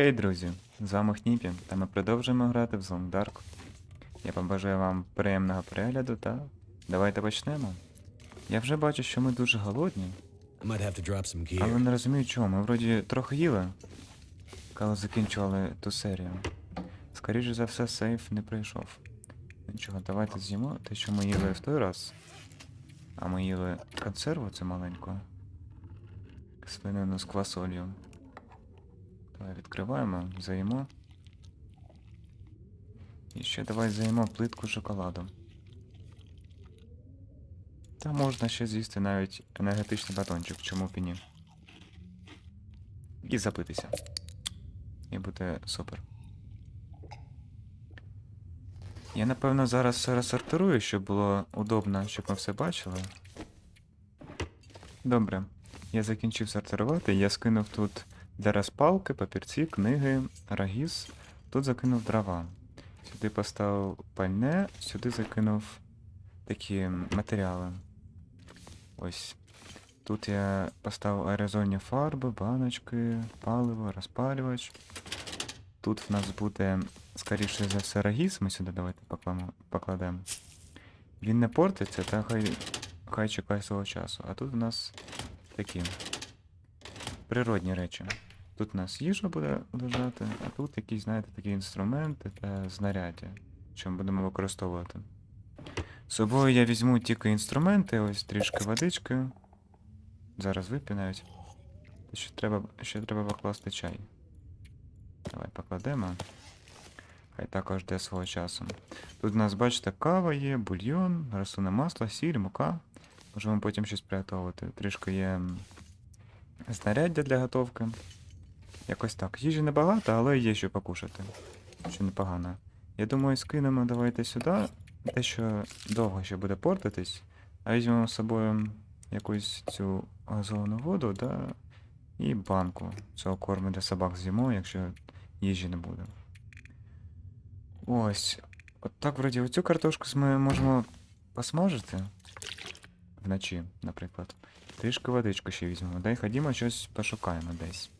Хей, друзі! З вами Хніпі, та ми продовжуємо грати в Zone Dark. Я побажаю вам приємного перегляду та давайте почнемо. Я вже бачу, що ми дуже голодні, але не розумію чому. Ми вроді трохи їли, коли закінчували ту серію. Скоріше за все, сейф не прийшов. Нічого, давайте з'їмо те, що ми їли в той раз. А ми їли консерву цю маленьку. Свинину з квасолью. Давай відкриваємо, заїмо. І ще давай заїмо плитку шоколаду. Та можна ще з'їсти навіть енергетичний батончик, чому б і ні. І запитися. І буде супер. Я напевно зараз все розсортирую, щоб було удобно, щоб ми все бачили. Добре. Я закінчив сортирувати, я скинув тут для розпалки, папірці, книги, рагіз. Тут закинув дрова. Сюди поставив пальне, сюди закинув такі матеріали. Ось. Тут я поставив аерозольні фарби, баночки, паливо, розпалювач. Тут в нас буде, скоріше за все, рагіз, ми сюди давайте покладемо. Він не портиться, та хай, хай чекає свого часу. А тут в нас такі природні речі. Тут у нас їжа буде лежати, а тут якісь, знаєте, такі інструменти та знаряддя, що ми будемо використовувати. З собою я візьму тільки інструменти, ось трішки водички. Зараз вип'ю навіть. Ще треба, ще треба покласти чай. Давай покладемо. Хай також йде свого часу. Тут у нас, бачите, кава є, бульйон, рослинне масло, сіль, мука. Можемо потім щось приготувати. Трішки є знаряддя для готовки. Якось так. Їжі небагато, але є що покушати. Що непогано. Я думаю, скинемо давайте сюди. Те, що довго ще буде портитись, а візьмемо з собою якусь цю газовану воду, да, і банку цього корму для собак з'їмо, якщо їжі не буде. Ось. От так, вроді, оцю картошку ми можемо посмажити вночі, наприклад. Трішки водичку ще візьмемо. Дай ходімо щось пошукаємо десь.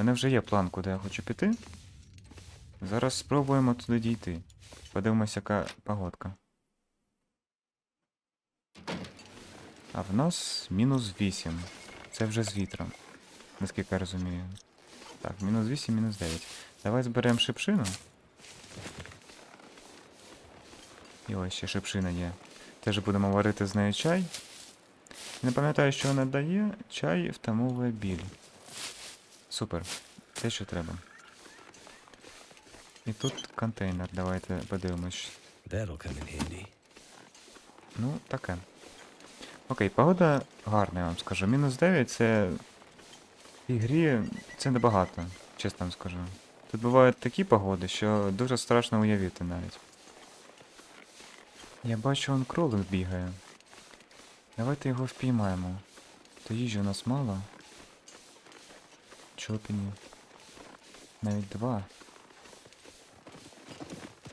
У мене вже є план, куди я хочу піти. Зараз спробуємо туди дійти. Подивимося, яка погодка. А в нас мінус 8. Це вже з вітром. Наскільки я розумію. Так, мінус 8, мінус 9. Давай зберемо шипшину. І ось ще шипшина є. Теж будемо варити з нею чай. Не пам'ятаю, що вона дає. Чай втамовує біль. Супер. Те, що треба. І тут контейнер, давайте подивимось. Ну, таке. Окей, погода гарна, я вам скажу. Мінус 9 це. В ігрі це небагато, чесно вам скажу. Тут бувають такі погоди, що дуже страшно уявити навіть. Я бачу, он кролик бігає. Давайте його впіймаємо. То їжі у нас мало. Чопіні. Навіть два.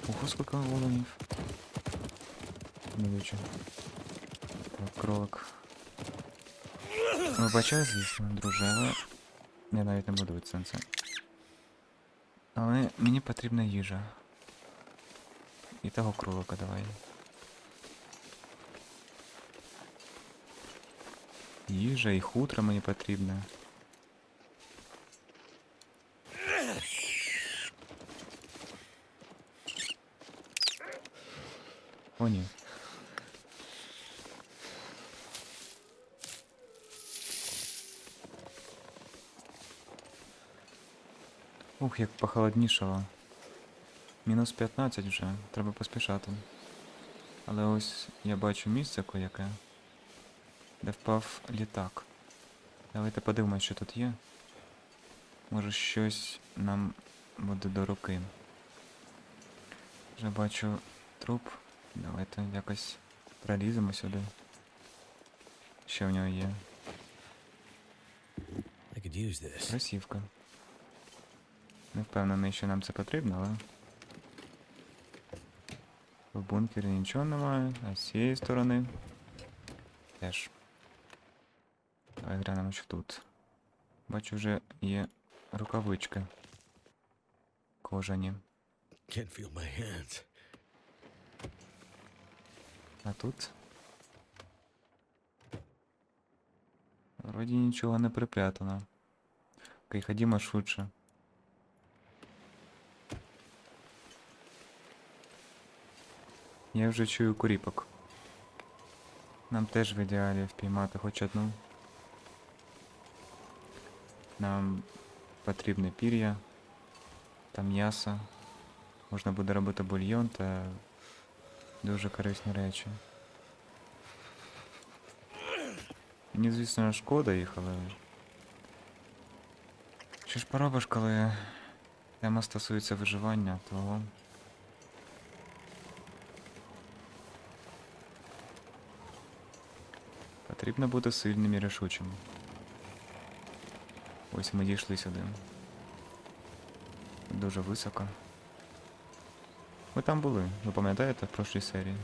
Ого, скільки воронів. Невіче. Так, кролик. Вибачаю, звісно, друже, але я навіть не буду від це. Але мені потрібна їжа. І того кролика давай. Їжа і хутро мені потрібне. О. Ух, як похолоднішало. Мінус 15 вже, треба поспішати. Але ось я бачу місце кояке, де впав літак. Давайте подивимось, що тут є. Може щось нам буде до руки. Вже бачу труп. Давайте якось проліземо сюди. Що в нього є? I could use this. Красівка. Не впевнений, що нам це потрібно, але. В бункері нічого немає, а з цієї сторони. Теж. Давай глянемо, що тут. Бачу, вже є рукавички. кожані. Can't feel my hands. А тут. Вроді нічого не припрятано. Окей, ходімо швидше. Я вже чую куріпок. Нам теж в ідеалі впіймати хоч одну. Нам потрібне пір'я та м'ясо. Можна буде робити бульйон та дуже корисні речі. Мені, звісно, шкода їх, але. Що ж поробиш, коли тема стосується виживання, того. Потрібно бути сильним і рішучим. Ось ми дійшли сюди. Дуже високо. Ми там були, ви пам'ятаєте в прошлій серії?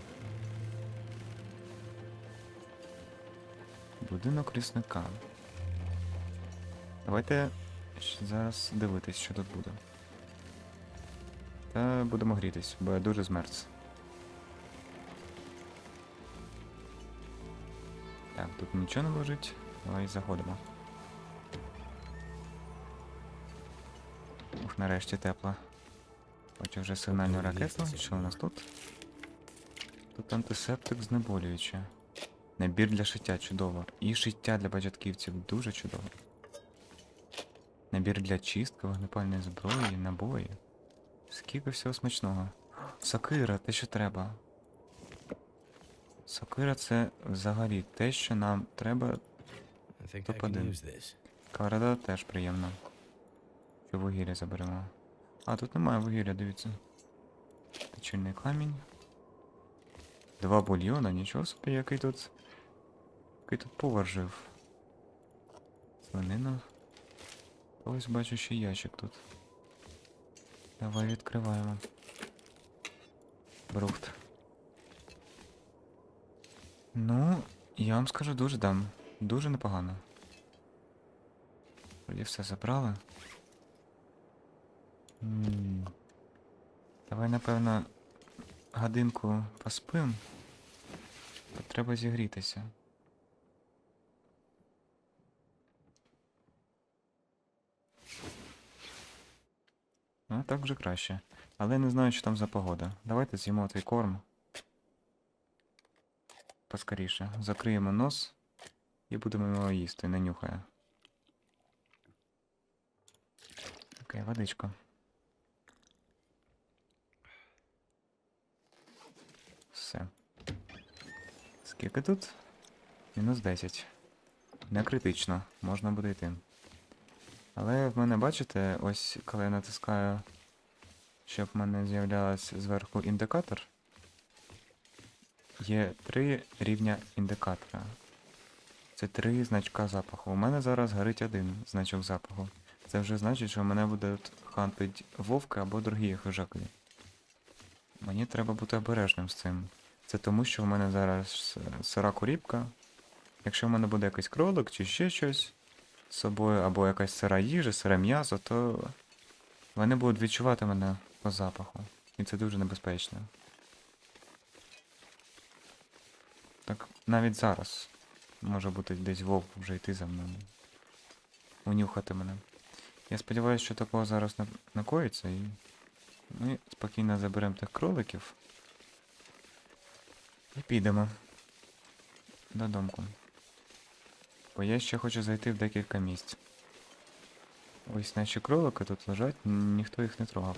Будинок лісника. Давайте зараз дивитись, що тут буде. Та будемо грітись, бо я дуже змерз. Так, тут нічого не лежить. Давай заходимо. Ух, нарешті тепло. Хочу вже сигнальну ракету. Що у нас тут? Тут антисептик знеболююче. Набір для шиття чудово. І шиття для початківців дуже чудово. Набір для чистки, вогнепальної зброї, набої. Скільки всього смачного. Сокира, те, що треба. Сокира це взагалі те, що нам треба. I think I can Топ-1. use this. Каварада теж приємно. Що вугілля заберемо. А, тут немає вугілля, дивіться. Точильний камінь. Два бульйона, нічого собі, який тут. Який тут повар жив. Свинина. Ось бачу ще ящик тут. Давай відкриваємо. Брухт. Ну, я вам скажу дуже дам. Дуже непогано. Вроді все забрали. Давай, напевно, годинку поспим. Треба зігрітися. Ну, так вже краще. Але не знаю, що там за погода. Давайте з'їмо той корм. Поскоріше. Закриємо нос і будемо його їсти, не нюхає. Окей, водичка. Все. Скільки тут? Мінус 10. Не критично, можна буде йти. Але в мене, бачите, ось коли я натискаю, щоб в мене з'являвся зверху індикатор. Є три рівня індикатора. Це три значка запаху. У мене зараз горить один значок запаху. Це вже значить, що мене буде хантить вовки або другі хижаки. Мені треба бути обережним з цим. Це тому, що в мене зараз е, сира куріпка. Якщо в мене буде якийсь кролик чи ще щось з собою, або якась сира їжа, сире м'ясо, то вони будуть відчувати мене по запаху. І це дуже небезпечно. Так навіть зараз може бути десь вовк вже йти за мною. Унюхати мене. Я сподіваюся, що такого зараз накоїться і ми спокійно заберемо тих кроликів. І підемо додомку. Бо я ще хочу зайти в декілька місць. Ось наші кролики тут лежать, ніхто їх не трогав.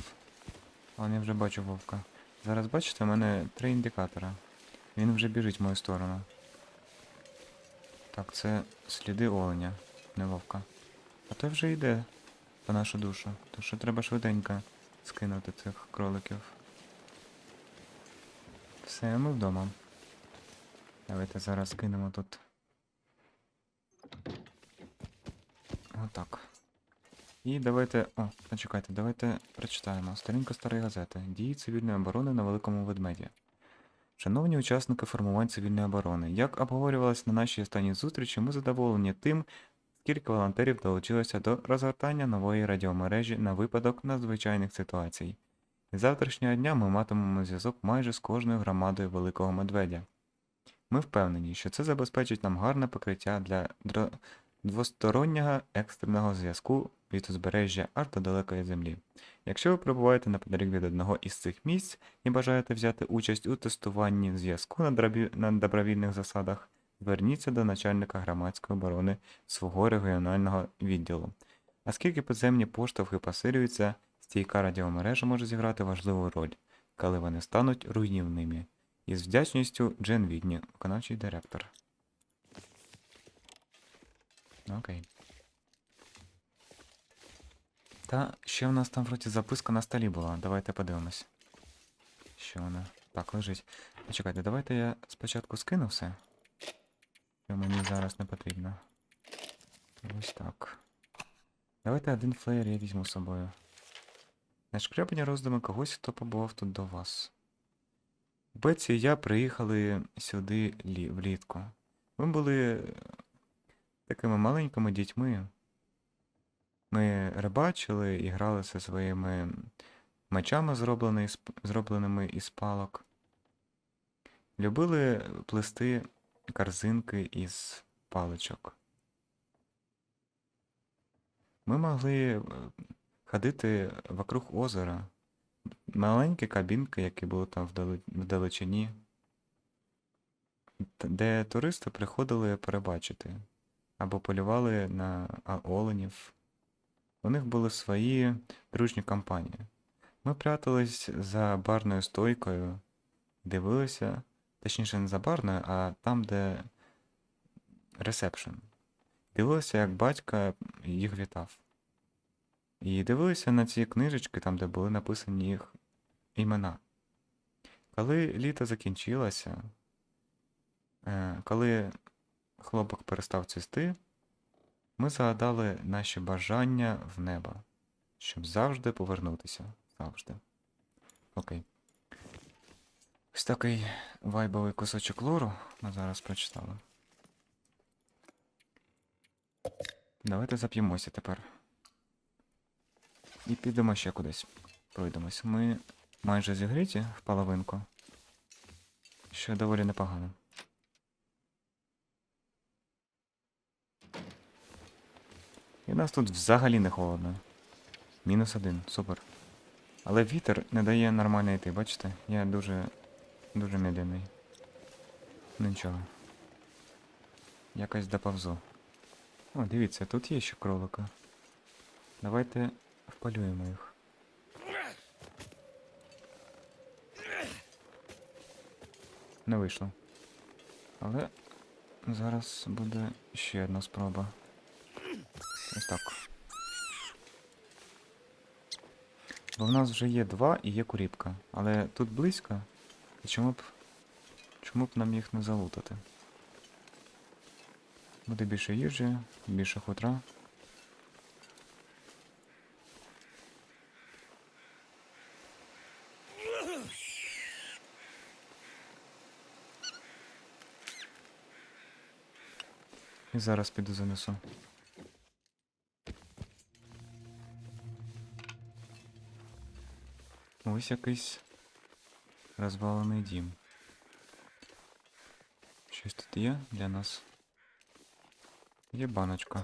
Але я вже бачу вовка. Зараз бачите, у мене три індикатора. Він вже біжить в мою сторону. Так, це сліди оленя, не вовка. А той вже йде по нашу душу. То що треба швиденько скинути цих кроликів. Все, ми вдома. Давайте зараз кинемо тут. Отак. І давайте. О, почекайте, давайте прочитаємо. Сторінка старої газети. Дії цивільної оборони на Великому Ведмеді. Шановні учасники формувань цивільної оборони, як обговорювалось на нашій останній зустрічі, ми задоволені тим, Кілька волонтерів долучилося до розгортання нової радіомережі на випадок надзвичайних ситуацій. З завтрашнього дня ми матимемо зв'язок майже з кожною громадою Великого Медведя. Ми впевнені, що це забезпечить нам гарне покриття для двостороннього екстреного зв'язку від узбережжя аж до далекої землі. Якщо ви перебуваєте неподалік від одного із цих місць і бажаєте взяти участь у тестуванні зв'язку на, драбі- на добровільних засадах, зверніться до начальника громадської оборони свого регіонального відділу. Оскільки підземні поштовхи посилюються, стійка радіомережа може зіграти важливу роль, коли вони стануть руйнівними. Із вдячністю Джен Відні, виконавчий директор. Окей. Та ще в нас там вроді записка на столі була. Давайте подивимось. Що вона? Так, лежить. Почекайте, давайте я спочатку скину все. Що мені зараз не потрібно. Ось так. Давайте один флеєр я візьму з собою. Нашкрябані роздуми когось, хто побував тут до вас. Беці і я приїхали сюди лі- влітку. Ми були е, такими маленькими дітьми. Ми рибачили і грали зі своїми мечами, зробленими із палок. Любили плести корзинки із паличок. Ми могли е, ходити вокруг озера. Маленькі кабінки, які були там вдалечині, де туристи приходили перебачити або полювали на оленів. У них були свої дружні компанії. Ми прятались за барною стойкою, дивилися, точніше не за барною, а там, де ресепшн. Дивилися, як батька їх вітав. І дивилися на ці книжечки, там, де були написані їх імена. Коли літо закінчилося, е, коли хлопок перестав цвісти, ми загадали наші бажання в небо, щоб завжди повернутися. Завжди. Окей. Ось такий вайбовий кусочок лору ми зараз прочитали. Давайте зап'ємося тепер. І підемо ще кудись. Пройдемось. Ми майже зігріті в половинку. Що доволі непогано. І в нас тут взагалі не холодно. Мінус один, супер. Але вітер не дає нормально йти, бачите? Я дуже. дуже медленний. Ну нічого. Якось доповзу. О, дивіться, тут є ще кролика. Давайте вполюємо їх. Не вийшло. Але зараз буде ще одна спроба. Ось так. Бо в нас вже є два і є куріпка. Але тут близько. І чому б. Чому б нам їх не залутати? Буде більше їжі, більше хутра. І зараз піду занесу. Ось якийсь розвалений дім. Щось тут є для нас. Є баночка.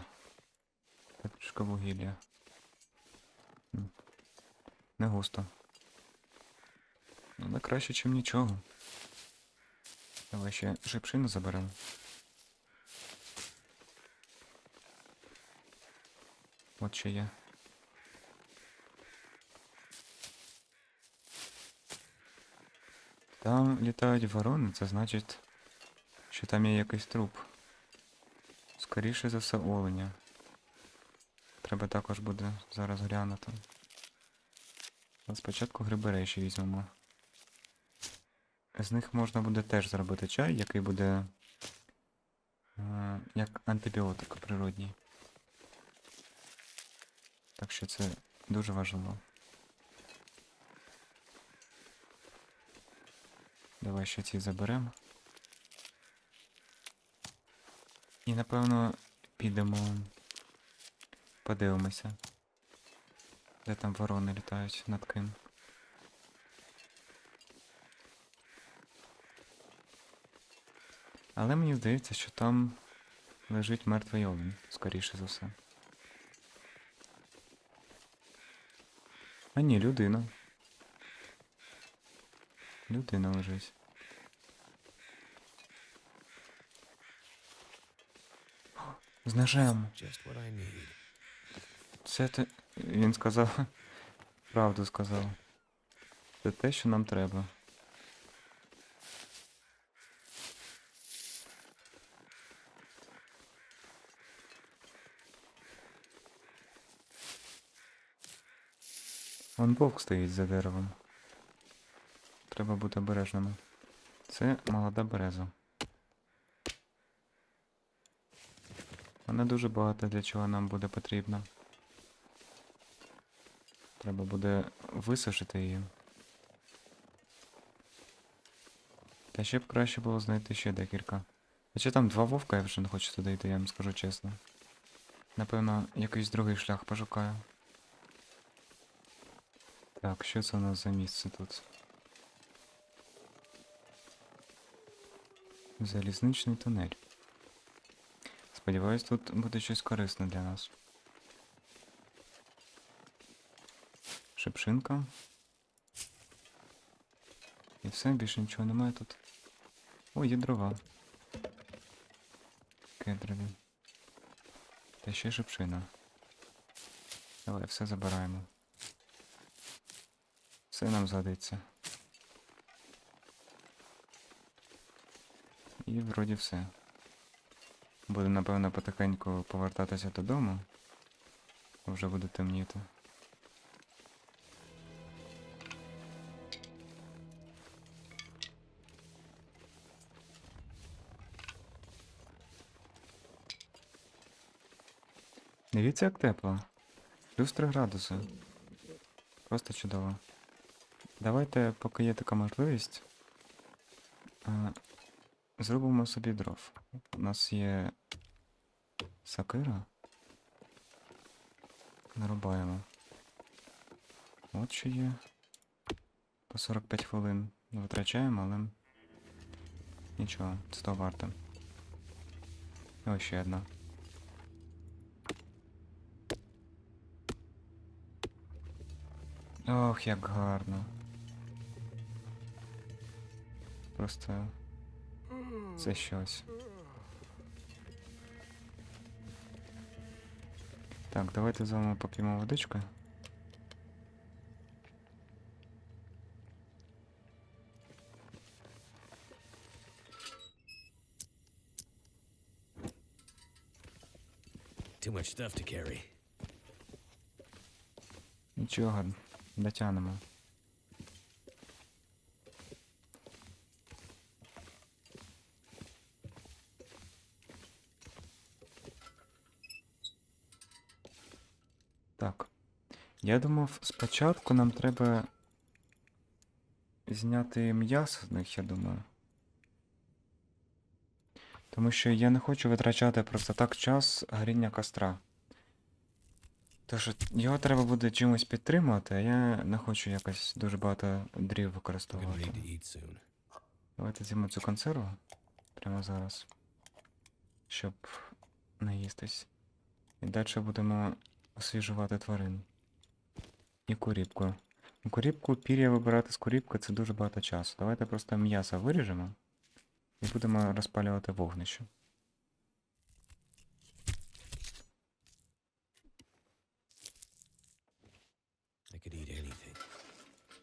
Та вугілля. Не густо. Ну, Але краще, чим нічого. Давай ще шипшину заберемо. От ще є. Там літають ворони, це значить, що там є якийсь труп. Скоріше за все оленя. Треба також буде зараз глянути. Але спочатку гриберей ще візьмемо. З них можна буде теж зробити чай, який буде е, як антибіотик природній. Так що це дуже важливо. Давай ще ці заберемо. І напевно підемо Подивимося. Де там ворони літають над ким. Але мені здається, що там лежить мертвий овен, скоріше за все. А ні, людина. Людина лежить. З ножем. Це те. Він сказав. Правду сказав. Це те, що нам треба. Вон вовк стоїть за деревом. Треба бути обережними. Це молода береза. Вона дуже багато для чого нам буде потрібна. Треба буде висушити її. Та ще б краще було знайти ще декілька. Хоча там два вовка, я вже не хочу туди йти, я вам скажу чесно. Напевно, якийсь другий шлях пошукаю. Так, що це у нас за місце тут? Залізничний тунель. Сподіваюсь, тут буде щось корисне для нас. Шипшинка. І все, більше нічого немає тут. О, є дрова. Кедрові. Та ще шипшина. Давай, все забираємо. Все нам згодиться. І вроді все. Буду, напевно, потихеньку повертатися додому. Вже буде темніти. Дивіться, як тепло. Плюс 3 градуси. Просто чудово. Давайте, поки є така можливість, е, зробимо собі дров. У нас є сакира. Нарубаємо. От що є. По 45 хвилин витрачаємо, але нічого, це то варто. Ось ще одна. Ох, як гарно. Просто це щось. Так, давайте з вами поп'ємо водички. Too much stuff to carry. Нічого, дотягнемо. Я думав, спочатку нам треба зняти м'ясо з них, я думаю. Тому що я не хочу витрачати просто так час горіння костра. Тож його треба буде чимось підтримувати, а я не хочу якось дуже багато дрів використовувати. Давайте з'їмо цю консерву прямо зараз. Щоб наїстись. І далі будемо освіжувати тварин. І куріпку. Ну, Куріпку, пір'я вибирати з куріпки це дуже багато часу. Давайте просто м'ясо виріжемо і будемо розпалювати вогнище.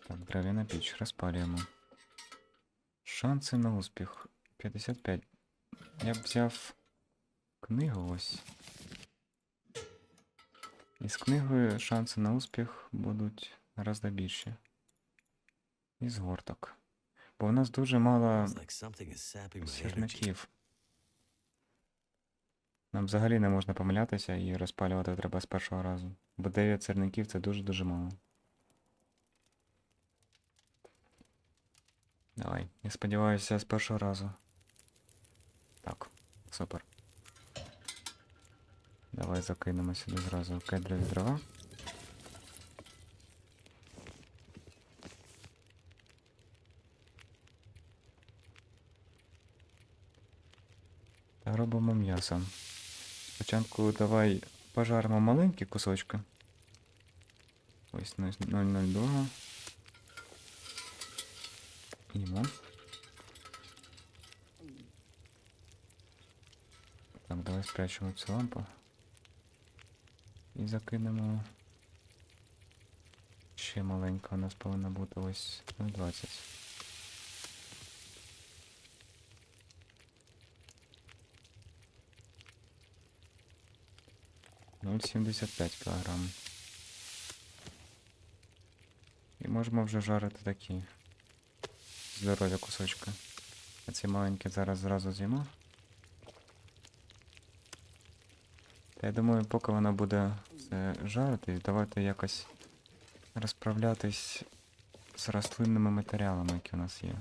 Так, дерев'яна піч, розпалюємо. Шанси на успіх 55. Я б взяв книгу ось. І з книгою шанси на успіх будуть гораздо більші. І згорток. Бо у нас дуже мало сірників. Нам взагалі не можна помилятися і розпалювати треба з першого разу. Бо 9 сірників це дуже-дуже мало. Давай, я сподіваюся, з першого разу. Так, супер. Давай закинемо сюди зразу кедрові дрова. Та робимо м'ясо. Спочатку давай пожаримо маленькі кусочки. Ось 002. Імо. Так, давай спрячемо цю лампу. І закинемо. Ще маленька у нас повинна бути ось 0,20. Нуль сімдесят п'ять кілограм. І можемо вже жарити такі здорові кусочки. А ці маленькі зараз зразу з'їмо. Та я думаю, поки вона буде все жарити, давайте якось розправлятись з рослинними матеріалами, які у нас є.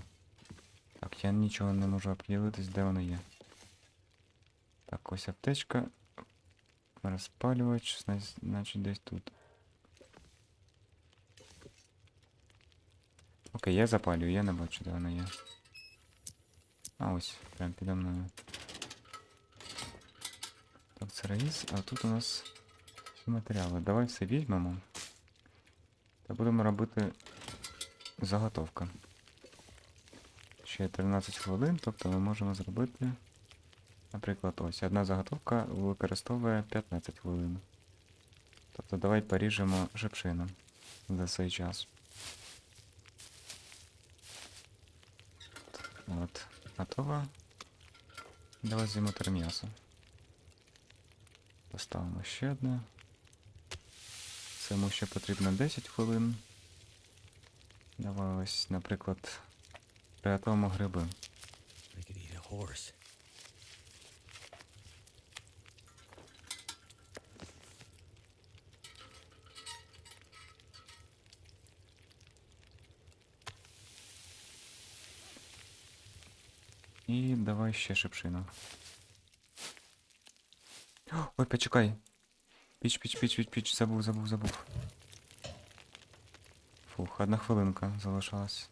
Так, я нічого не можу оприділитись, де воно є. Так, ось аптечка. Розпалювач, зна- значить десь тут. Окей, я запалюю, я не бачу, де вона є. А ось, прям підо мною. Так, це раїс, а тут у нас всі матеріали. Давай все візьмемо. Та будемо робити заготовка. Ще 13 хвилин, тобто ми можемо зробити. Наприклад, ось одна заготовка використовує 15 хвилин. Тобто давай поріжемо шипшину за цей час. От, готово. Давай з'їмо м'ясо. Поставимо ще одне. Цьому ще потрібно 10 хвилин. Давай ось, наприклад, приготуємо гриби. І давай ще шипшину. Ой, почекай. Піч, піч, піч, піч, піч, забув, забув, забув. Фух, одна хвилинка залишалась.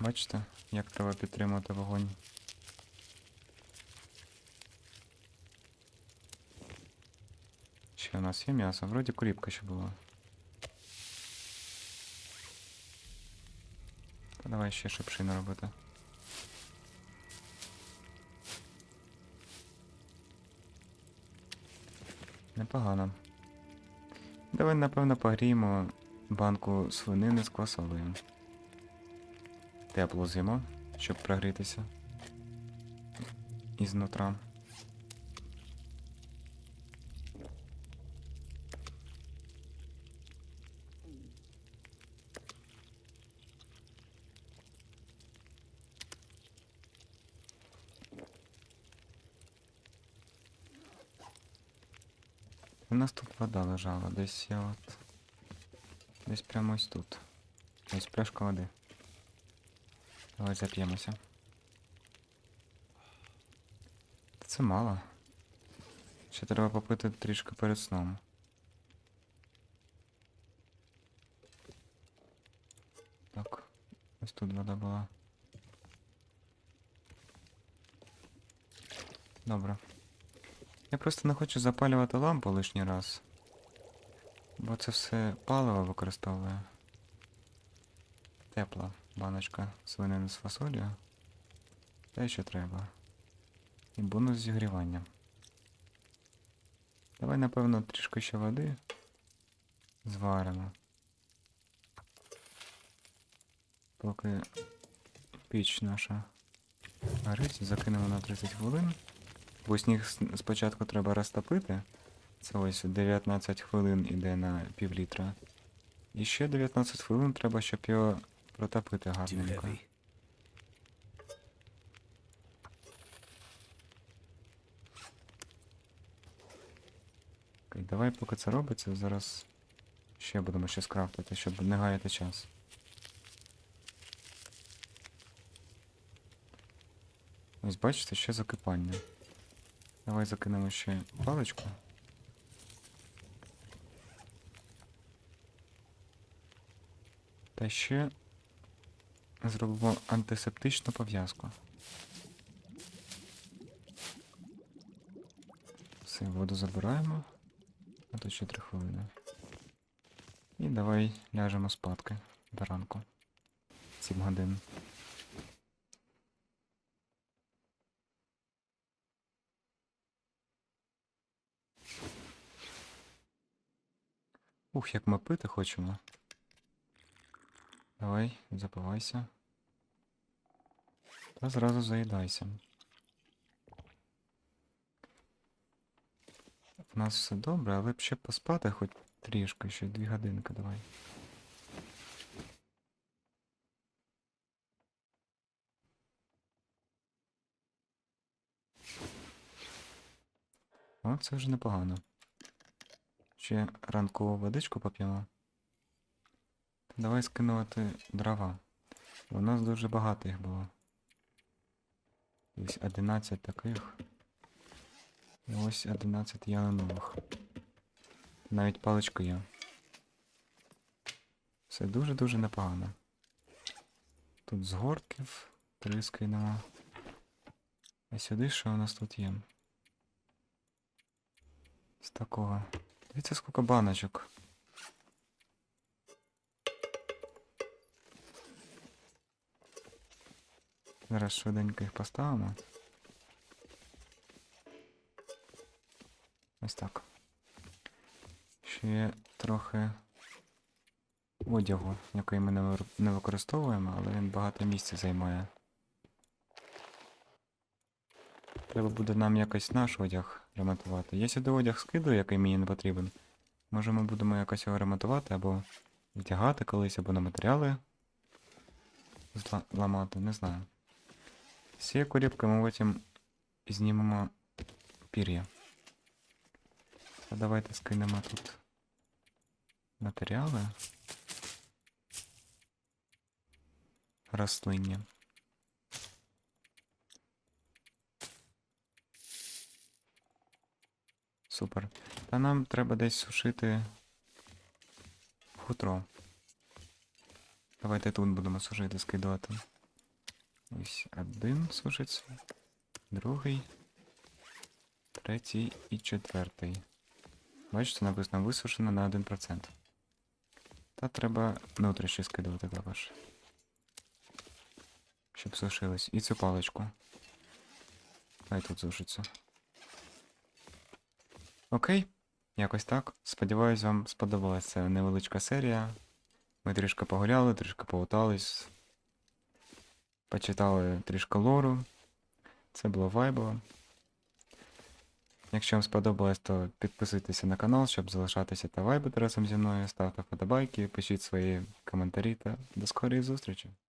Бачите, як треба підтримати вогонь. Ще у нас є м'ясо, вроді куріпка ще була. Та давай ще шипшину робити. Непогано. Давай, напевно, погріємо банку свинини з квасолею. Тепло з'їмо, щоб прогрітися. Ізнутра. Нас тут вода лежала, десь я от. Десь прямо ось тут. Ось пляшка води. Давай зап'ємося. Це мало. Ще треба попити трішки перед сном. Так, ось тут вода була. Добре. Я просто не хочу запалювати лампу лишній раз. Бо це все паливо використовує. Тепла баночка свинини з фасолью. Те, що треба. І бонус зігрівання. Давай, напевно, трішки ще води зваримо. Поки піч наша горить, закинемо на 30 хвилин. Бо сніг спочатку треба розтопити. Це ось 19 хвилин іде на пів літра. І ще 19 хвилин треба, щоб його протопити гарненько. Окей, давай поки це робиться, зараз ще будемо щось крафтити, щоб не гаяти час. Ось бачите, ще закипання. Давай закинемо ще паличку. Та ще зробимо антисептичну пов'язку. Все, воду забираємо. А то ще 3 хвилини. І давай ляжемо спадки до ранку. 7 годин. Ух, як ми пити хочемо. Давай, запивайся. Та зразу заїдайся. У нас все добре, але б ще поспати хоч трішки, ще дві годинки давай. О, це вже непогано. Ще ранкову водичку поп'ємо. Давай скинувати дрова. У нас дуже багато їх було. Ось 11 таких. І ось 11 ялинових. Навіть паличка є. Все дуже-дуже непогано. Тут з горків три скинемо. А сюди що у нас тут є? З такого. Дивіться, скільки баночок. Зараз швиденько їх поставимо. Ось так. Ще трохи одягу, який ми не використовуємо, але він багато місця займає. Треба буде нам якось наш одяг ремонтувати. Я сюди одяг скидаю, який мені не потрібен. Може ми будемо якось його ремонтувати або вдягати колись, або на матеріали зла- ламати, не знаю. З цієї корібки ми потім знімемо пір'я. А давайте скинемо тут матеріали. Рослинні. Супер. Та нам треба десь сушити хутро. Давайте тут будемо сушити, скидувати. Ось один сушиться, другий, третій і четвертий. Бачите, написано висушено на 1%. Та треба внутрішні скидувати також. Щоб сушилось. І цю паличку. Хай тут сушиться. Окей, якось так. Сподіваюсь, вам сподобалася невеличка серія. Ми трішки погуляли, трішки полутались. Почитали трішки лору. Це було вайбово. Якщо вам сподобалось, то підписуйтеся на канал, щоб залишатися та вайбити разом зі мною. Ставте вподобайки, пишіть свої коментарі та до скорої зустрічі.